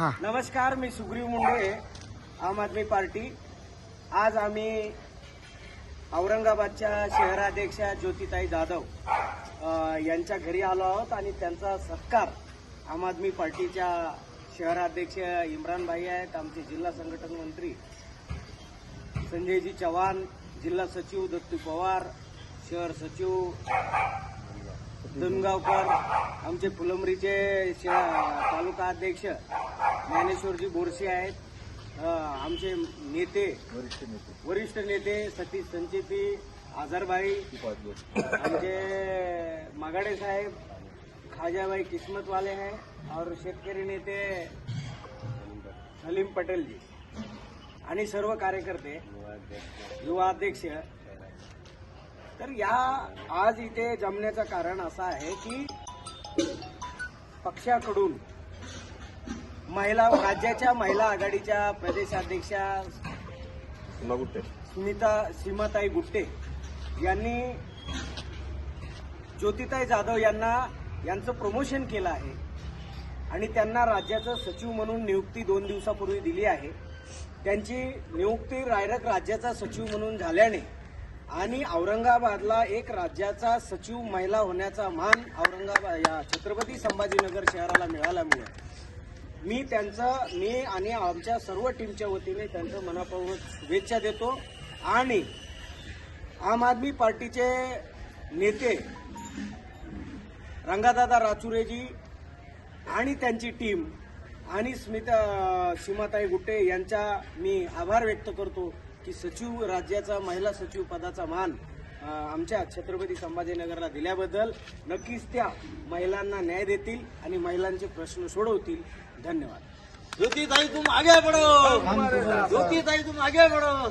हा. नमस्कार मी सुग्रीव मुंडे आम आदमी पार्टी. आज आम्ही औरंगाबादच्या शहराध्यक्षा ज्योतिताई जाधव यांच्या घरी आलो आहोत आणि त्यांचा सत्कार आम आदमी पार्टीच्या शहराध्यक्ष इम्रान भाई आहेत आमचे जिल्हा संघटन मंत्री संजयजी चव्हाण जिल्हा सचिव दत्तू पवार शहर सचिव धनगावकर आमचे फुलंब्रीचे श- तालुका अध्यक्ष ज्ञानेश्वरजी बोरसे आहेत. आमचे नेते वरिष्ठ नेते. सतीश संचेती आझरभाई आमचे मागाडे साहेब खाजाभाई किस्मतवाले हैं और शेतकरी नेते सलीम पटेल जी आणि सर्व कार्यकर्ते युवा अध्यक्ष तर या आज इथे जमण्याचं कारण असं आहे की पक्षाकडून महिला राज्याच्या महिला आघाडीच्या प्रदेशाध्यक्षा स्मिता सीमाताई गुट्टे यांनी ज्योतिताई जाधव यांना यांचं प्रमोशन केलं आहे आणि त्यांना राज्याचं सचिव म्हणून नियुक्ती दोन दिवसापूर्वी दिली आहे. त्यांची नियुक्ती डायरेक्ट राज्याचा सचिव म्हणून झाल्याने आणि औरंगाबादला एक राज्याचा सचिव महिला होण्याचा मान औरंगाबाद या छत्रपती संभाजीनगर शहराला मिळाल्यामुळे मी त्यांचं मी आणि आमच्या सर्व टीमच्या वतीने त्यांचं मनापूर्वक शुभेच्छा देतो. आणि आम आदमी पार्टीचे नेते रंगादादा राचुरेजी आणि त्यांची टीम आणि स्मिता सीमाताई गुट्टे यांचा मी आभार व्यक्त करतो. की सचिव राज्याचा महिला सचिव पदाचा मान आमच्या छत्रपती संभाजीनगरला दिल्याबद्दल नक्कीच त्या महिलांना न्याय देतील आणि महिलांचे प्रश्न सोडवतील. धन्यवाद. ज्योति ताई तुम आगे बढ़ो ज्योति ताई तुम आगे बढ़ो